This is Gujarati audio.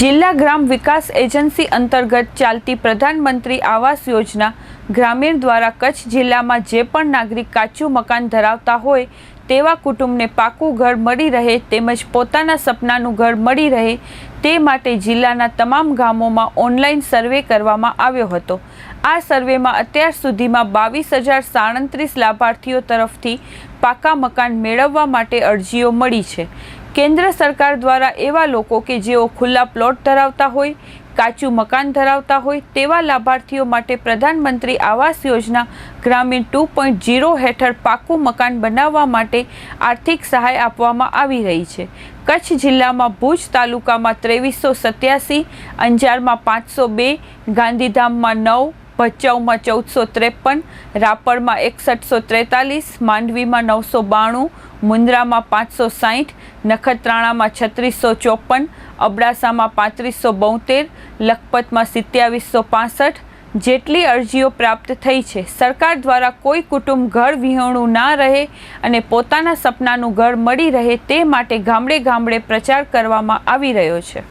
જિલ્લા ગ્રામ વિકાસ એજન્સી અંતર્ગત ચાલતી પ્રધાનમંત્રી આવાસ યોજના ગ્રામીણ દ્વારા કચ્છ જિલ્લામાં જે પણ નાગરિક કાચું મકાન ધરાવતા હોય તેવા કુટુંબને પાકું ઘર મળી રહે તેમજ પોતાના સપનાનું ઘર મળી રહે તે માટે જિલ્લાના તમામ ગામોમાં ઓનલાઈન સર્વે કરવામાં આવ્યો હતો. આ સર્વેમાં અત્યાર સુધીમાં બાવીસ હજાર સાડત્રીસ લાભાર્થીઓ તરફથી પાકા મકાન મેળવવા માટે અરજીઓ મળી છે. કેન્દ્ર સરકાર દ્વારા એવા લોકો કે જેઓ ખુલ્લા પ્લોટ ધરાવતા હોય, કાચું મકાન ધરાવતા હોય, તેવા લાભાર્થીઓ માટે પ્રધાનમંત્રી આવાસ યોજના ગ્રામીણ ટુ પોઈન્ટ જીરો હેઠળ પાકું મકાન બનાવવા માટે આર્થિક સહાય આપવામાં આવી રહી છે. કચ્છ જિલ્લામાં ભુજ તાલુકામાં ત્રેવીસો સત્યાસી, અંજારમાં પાંચસો બે, ગાંધીધામમાં નવ ભચાઉમાં ચૌદસો ત્રેપન, રાપરમાં એકસઠસો ત્રેતાલીસ, માંડવીમાં નવસો બાણું, મુન્દ્રામાં પાંચસો સાહીઠ, નખત્રાણામાં છત્રીસો ચોપન, અબડાસામાં પાંત્રીસો બોતેર, લખપતમાં સિત્યાવીસો પાસઠ, જેટલી અરજીઓ પ્રાપ્ત થઈ છે, સરકાર દ્વારા કોઈ કુટુંબ ઘર વિહોણું ના રહે અને પોતાના સપનાનું ઘર મળી રહે તે માટે ગામડે ગામડે પ્રચાર કરવામાં આવી રહ્યો છે.